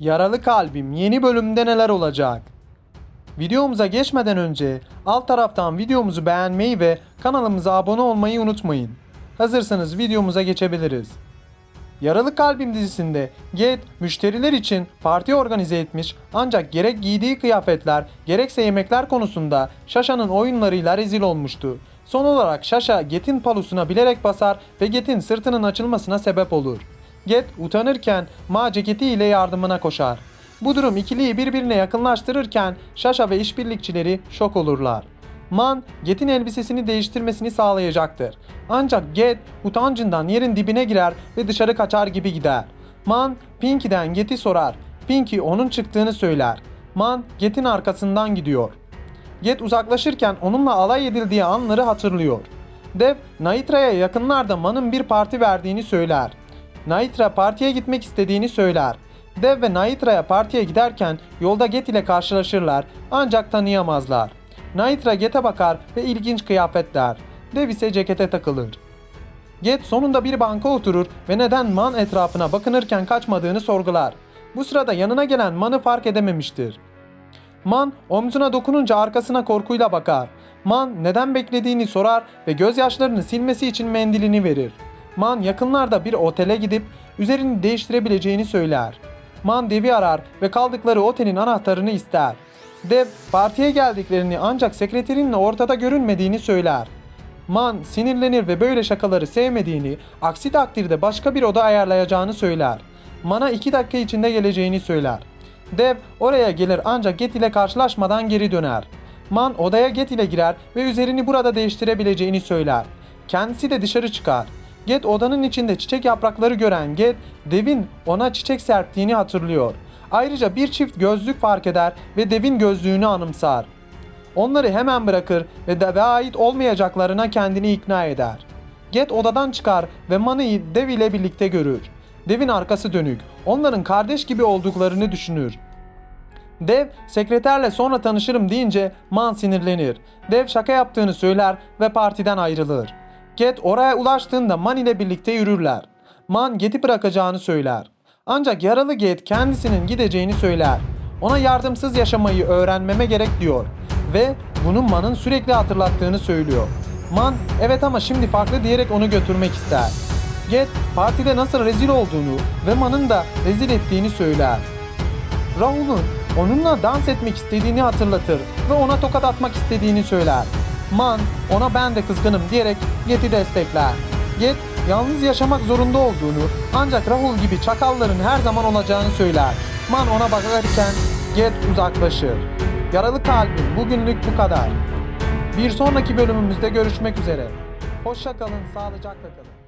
Yaralı Kalbim yeni bölümde neler olacak? Videomuza geçmeden önce alt taraftan videomuzu beğenmeyi ve kanalımıza abone olmayı unutmayın. Hazırsanız videomuza geçebiliriz. Yaralı Kalbim dizisinde Get müşteriler için parti organize etmiş ancak gerek giydiği kıyafetler gerekse yemekler konusunda Shasha'nın oyunlarıyla rezil olmuştu. Son olarak Shasha Get'in palusuna bilerek basar ve Get'in sırtının açılmasına sebep olur. Get utanırken Ma ceketi ile yardımına koşar. Bu durum ikiliyi birbirine yakınlaştırırken Shasha ve işbirlikçileri şok olurlar. Man, Get'in elbisesini değiştirmesini sağlayacaktır. Ancak Get utancından yerin dibine girer ve dışarı kaçar gibi gider. Man, Pinky'den Get'i sorar. Pinky onun çıktığını söyler. Man, Get'in arkasından gidiyor. Get uzaklaşırken onunla alay edildiği anları hatırlıyor. Dev, Naitra'ya yakınlarda Man'ın bir parti verdiğini söyler. Naitra partiye gitmek istediğini söyler. Dev ve Naitra'ya partiye giderken yolda Get ile karşılaşırlar ancak tanıyamazlar. Naitra Get'e bakar ve ilginç kıyafetler. Dev ise cekete takılır. Get sonunda bir banka oturur ve neden Man etrafına bakınırken kaçmadığını sorgular. Bu sırada yanına gelen Man'ı fark edememiştir. Man omzuna dokununca arkasına korkuyla bakar. Man neden beklediğini sorar ve gözyaşlarını silmesi için mendilini verir. Man yakınlarda bir otele gidip üzerini değiştirebileceğini söyler. Man Dev'i arar ve kaldıkları otelin anahtarını ister. Dev partiye geldiklerini ancak sekreterinin ortada görünmediğini söyler. Man sinirlenir ve böyle şakaları sevmediğini, aksi takdirde başka bir oda ayarlayacağını söyler. Man'a 2 dakika içinde geleceğini söyler. Dev oraya gelir ancak Get ile karşılaşmadan geri döner. Man odaya Get ile girer ve üzerini burada değiştirebileceğini söyler. Kendisi de dışarı çıkar. Get odanın içinde çiçek yaprakları gören Get, Dev'in ona çiçek serptiğini hatırlıyor. Ayrıca bir çift gözlük fark eder ve Dev'in gözlüğünü anımsar. Onları hemen bırakır ve deve ait olmayacaklarına kendini ikna eder. Get odadan çıkar ve Manı'yı Dev ile birlikte görür. Dev'in arkası dönük. Onların kardeş gibi olduklarını düşünür. Dev sekreterle sonra tanışırım deyince Man sinirlenir. Dev şaka yaptığını söyler ve partiden ayrılır. Get oraya ulaştığında Man ile birlikte yürürler. Man Get'i bırakacağını söyler. Ancak yaralı Get kendisinin gideceğini söyler. Ona yardımsız yaşamayı öğrenmeme gerek diyor ve bunu Man'ın sürekli hatırlattığını söylüyor. Man evet ama şimdi farklı diyerek onu götürmek ister. Get partide nasıl rezil olduğunu ve Man'ın da rezil ettiğini söyler. Rahul'un onunla dans etmek istediğini hatırlatır ve ona tokat atmak istediğini söyler. Man ona ben de kızgınım diyerek Get'i destekler. Get yalnız yaşamak zorunda olduğunu ancak Rahul gibi çakalların her zaman olacağını söyler. Man ona bakarken Get uzaklaşır. Yaralı kalbim bugünlük bu kadar. Bir sonraki bölümümüzde görüşmek üzere. Hoşça kalın, sağlıcakla kalın.